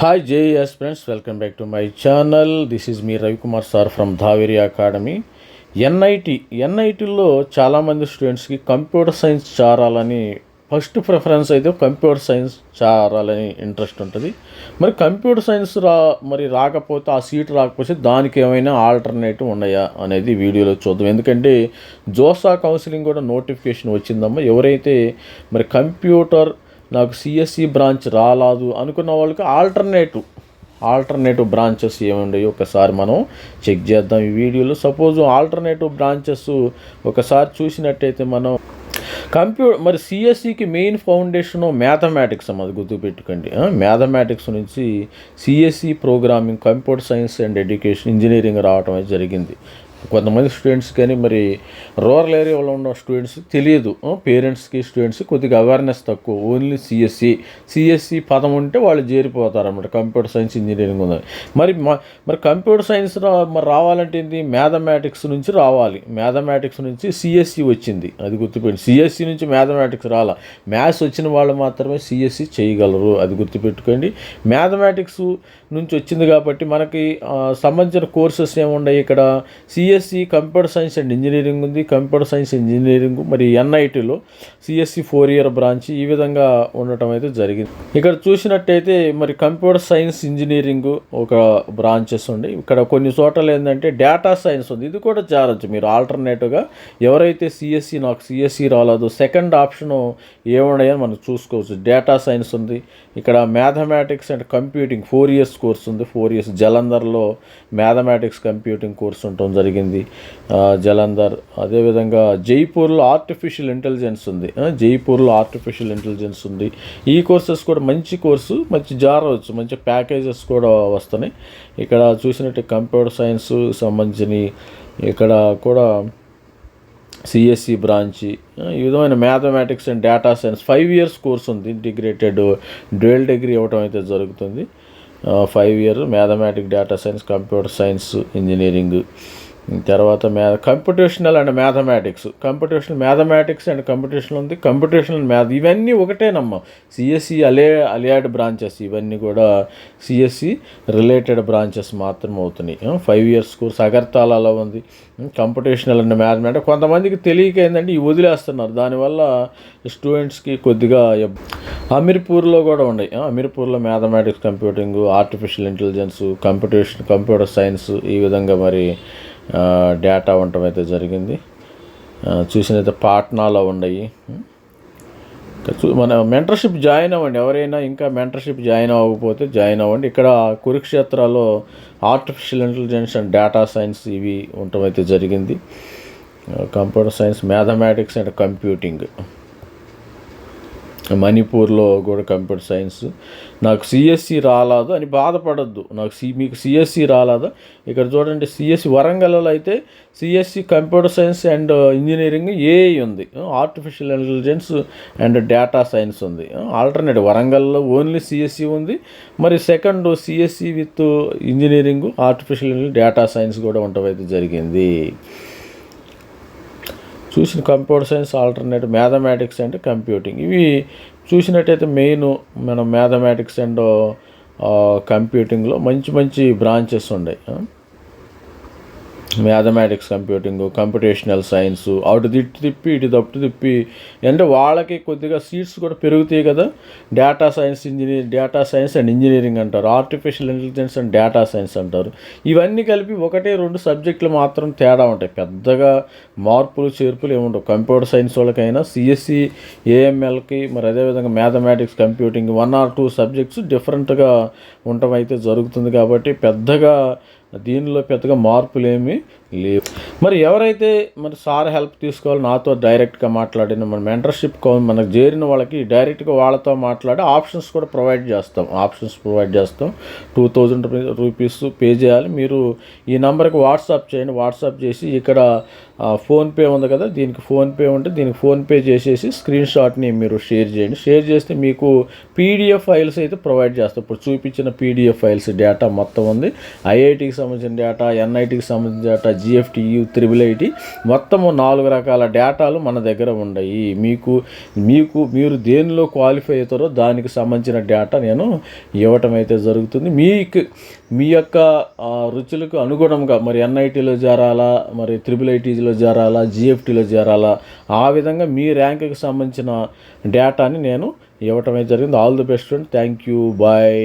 Hi JS friends welcome back to my channel this is me Ravikumar sir from Dhaveri academy NIT ఎన్ఐటిలో చాలామంది స్టూడెంట్స్కి computer science చారాలని first preference అయితే computer science చారాలని interest ఉంటుంది. మరి computer science రా మరి రాకపోతే ఆ సీట్ రాకపోతే దానికి ఏమైనా ఆల్టర్నేటివ్ ఉన్నాయా అనేది వీడియోలో చూద్దాం. ఎందుకంటే జోసా కౌన్సిలింగ్ కూడా నోటిఫికేషన్ వచ్చిందమ్మా. ఎవరైతే మరి కంప్యూటర్ నాకు సిఎస్సి బ్రాంచ్ రాలేదు అనుకున్న వాళ్ళకి ఆల్టర్నేటివ్ ఆల్టర్నేటివ్ బ్రాంచెస్ ఏముండయో? ఒకసారి మనం చెక్ చేద్దాం ఈ వీడియోలో. సపోజ్ ఆల్టర్నేటివ్ బ్రాంచెస్ ఒకసారి చూసినట్టయితే మనం కంప్యూటర్ మరి సిఎస్సికి మెయిన్ ఫౌండేషన్ మ్యాథమెటిక్స్ అది గుర్తుపెట్టుకోండి. మ్యాథమెటిక్స్ నుంచి CSC programming computer science and education engineering రావటం అనేది జరిగింది. కొంతమంది స్టూడెంట్స్ కానీ మరి రూరల్ ఏరియాలో ఉన్న స్టూడెంట్స్ తెలియదు. పేరెంట్స్కి స్టూడెంట్స్ కొద్దిగా అవేర్నెస్ తక్కువ. ఓన్లీ సిఎస్సి సిఎస్సి పదం ఉంటే వాళ్ళు చేరిపోతారు అన్నమాట కంప్యూటర్ సైన్స్ ఇంజనీరింగ్ ఉంది. మరి మ- మరి కంప్యూటర్ సైన్స్ మరి రావాలంటే ఏంటి మ్యాథమెటిక్స్ నుంచి రావాలి. మ్యాథమెటిక్స్ నుంచి సిఎస్సి వచ్చింది. అది గుర్తుపెట్టి సిఎస్సి నుంచి మ్యాథమెటిక్స్ రాలా. మ్యాథ్స్ వచ్చిన వాళ్ళు మాత్రమే సిఎస్సి చేయగలరు. అది గుర్తుపెట్టుకోండి. మ్యాథమెటిక్స్ నుంచి వచ్చింది కాబట్టి మనకి సంబంధించిన కోర్సెస్ ఏమున్నాయి ఇక్కడ? CSE computer science and engineering ఉంది. కంప్యూటర్ సైన్స్ ఇంజనీరింగ్ మరి ఎన్ఐటీలో సిఎస్సి ఫోర్ ఇయర్ బ్రాంచ్ ఈ విధంగా ఉండటం అయితే జరిగింది. ఇక్కడ చూసినట్టయితే మరి కంప్యూటర్ సైన్స్ ఇంజనీరింగ్ ఒక బ్రాంచెస్ ఉంది. ఇక్కడ కొన్ని చోట్ల ఏంటంటే డేటా సైన్స్ ఉంది. ఇది కూడా చేరొచ్చు మీరు ఆల్టర్నేటివ్గా ఎవరైతే సిఎస్సి నాకు సిఎస్సి రాలేదు సెకండ్ ఆప్షన్ ఏమున్నాయని మనం చూసుకోవచ్చు. డేటా సైన్స్ ఉంది. ఇక్కడ mathematics and computing four years course ఉంది. ఫోర్ ఇయర్స్ జలంధర్లో మ్యాథమెటిక్స్ కంప్యూటింగ్ కోర్స్ ఉండటం జరిగింది. జరిగింది. జలంధర్ అదేవిధంగా జైపూర్లో ఆర్టిఫిషియల్ ఇంటెలిజెన్స్ ఉంది. జైపూర్లో ఆర్టిఫిషియల్ ఇంటెలిజెన్స్ ఉంది. ఈ కోర్సెస్ కూడా మంచి కోర్సు మంచి జారవచ్చు మంచి ప్యాకేజెస్ కూడా వస్తున్నాయి. ఇక్కడ చూసినట్టు కంప్యూటర్ సైన్స్ సంబంధించిన ఇక్కడ కూడా సిఎస్సి బ్రాంచి ఈ విధమైన mathematics and data science five years course ఉంది. ఇంటిగ్రేటెడ్ డ్యూయల్ డిగ్రీ ఇవ్వటం అయితే జరుగుతుంది. Five year mathematic data science computer science engineering తర్వాత మ్యా computational and mathematics computational mathematics and computational ఉంది. కంప్యూటేషనల్ మ్యాథ్ ఇవన్నీ ఒకటేనమ్మా సిఎస్సి అలే అలియాడ్ బ్రాంచెస్ ఇవన్నీ కూడా సిఎస్సి రిలేటెడ్ బ్రాంచెస్ మాత్రం అవుతున్నాయి. ఫైవ్ ఇయర్స్ కోర్స్ అగర్తాలలో ఉంది. కంప్యూటేషనల్ అండ్ మ్యాథమెటిక్స్ కొంతమందికి తెలియక ఏంటంటే ఇవి వదిలేస్తున్నారు. దానివల్ల స్టూడెంట్స్కి కొద్దిగా అమీర్పూర్లో కూడా ఉన్నాయి. అమీర్పూర్లో mathematics computing artificial intelligence computation computer science ఈ విధంగా మరి డేటా ఉండటం అయితే జరిగింది. చూసినైతే పాట్నాలో ఉన్నాయి. చూ- మన మెంటర్షిప్ జాయిన్ అవ్వండి. ఎవరైనా ఇంకా మెంటర్షిప్ జాయిన్ అవ్వకపోతే జాయిన్ అవ్వండి. ఇక్కడ కురుక్షేత్రాలో artificial intelligence and data science ఇవి ఉండటం అయితే జరిగింది. Computer science mathematics and computing మణిపూర్లో కూడా కంప్యూటర్ సైన్స్. నాకు సిఎస్సి రాలేదు అని బాధపడద్దు. నాకు సి మీకు సిఎస్సి రాలేదు? ఇక్కడ చూడండి సిఎస్సి వరంగల్లో అయితే CSC computer science and engineering AI ఉంది. Artificial intelligence and data science ఉంది. ఆల్టర్నేట్ వరంగల్లో ఓన్లీ సిఎస్సి ఉంది. మరి second CSC with engineering artificial data science కూడా ఉండటం అయితే జరిగింది. చూసిన computer science alternate mathematics and computing. ఇవి చూసినట్టయితే మెయిన్ మనం మ్యాథమెటిక్స్ అండ్ కంప్యూటింగ్లో మంచి మంచి బ్రాంచెస్ ఉన్నాయి మ్యాథమెటిక్స్ కంప్యూటింగ్ కంప్యూటేషనల్ సైన్స్ అటు తిట్టు తిప్పి ఇటు తప్పు తిప్పి అంటే వాళ్ళకి కొద్దిగా సీట్స్ కూడా పెరుగుతాయి కదా. Data science engineer data science and engineering అంటారు. Artificial intelligence and data science అంటారు. ఇవన్నీ కలిపి ఒకటే రెండు సబ్జెక్టులు మాత్రం తేడా ఉంటాయి. పెద్దగా మార్పులు చేర్పులు ఏముండవు కంప్యూటర్ సైన్స్ వాళ్ళకైనా సిఎస్సి ఏఎంఎల్కి మరి అదేవిధంగా mathematics computing one or two subjects డిఫరెంట్గా ఉండటం అయితే జరుగుతుంది కాబట్టి పెద్దగా దీనిలో పెద్దగా మార్పులేమీ లేవు. మరి ఎవరైతే మరి సార్ హెల్ప్ తీసుకోవాలి నాతో డైరెక్ట్గా మాట్లాడిన మన మెంటర్షిప్ మనకు చేరిన వాళ్ళకి డైరెక్ట్గా వాళ్ళతో మాట్లాడి ఆప్షన్స్ కూడా ప్రొవైడ్ చేస్తాం. ఆప్షన్స్ ప్రొవైడ్ చేస్తాం. టూ థౌజండ్ రూపీస్ పే చేయాలి. మీరు ఈ నెంబర్కి వాట్సాప్ చేయండి. వాట్సాప్ చేసి ఇక్కడ ఫోన్పే ఉంది కదా దీనికి ఫోన్పే ఉంటే దీనికి ఫోన్పే చేసేసి స్క్రీన్ షాట్ని మీరు షేర్ చేయండి. షేర్ చేస్తే మీకు పీడిఎఫ్ ఫైల్స్ అయితే ప్రొవైడ్ చేస్తాం. ఇప్పుడు చూపించిన పీడిఎఫ్ ఫైల్స్ డేటా మొత్తం ఉంది. ఐఐటికి సంబంధించిన డేటా ఎన్ఐటికి సంబంధించిన డేటా జిఎఫ్టియు త్రిబుల్ ఐటి మొత్తము నాలుగు రకాల డేటాలు మన దగ్గర ఉన్నాయి మీకు మీకు మీరు దేనిలో క్వాలిఫై అవుతారో దానికి సంబంధించిన డేటా నేను ఇవ్వటం అయితే జరుగుతుంది. మీకు మీ యొక్క రుచులకు అనుగుణంగా మరి ఎన్ఐటీలో చేరాలా మరి త్రిబుల్ ఐటీలో చేరాలా జిఎఫ్టీలో చేరాలా ఆ విధంగా మీ ర్యాంకుకి సంబంధించిన డేటాని నేను ఇవ్వటం అయితే జరిగింది. All the best thank you bye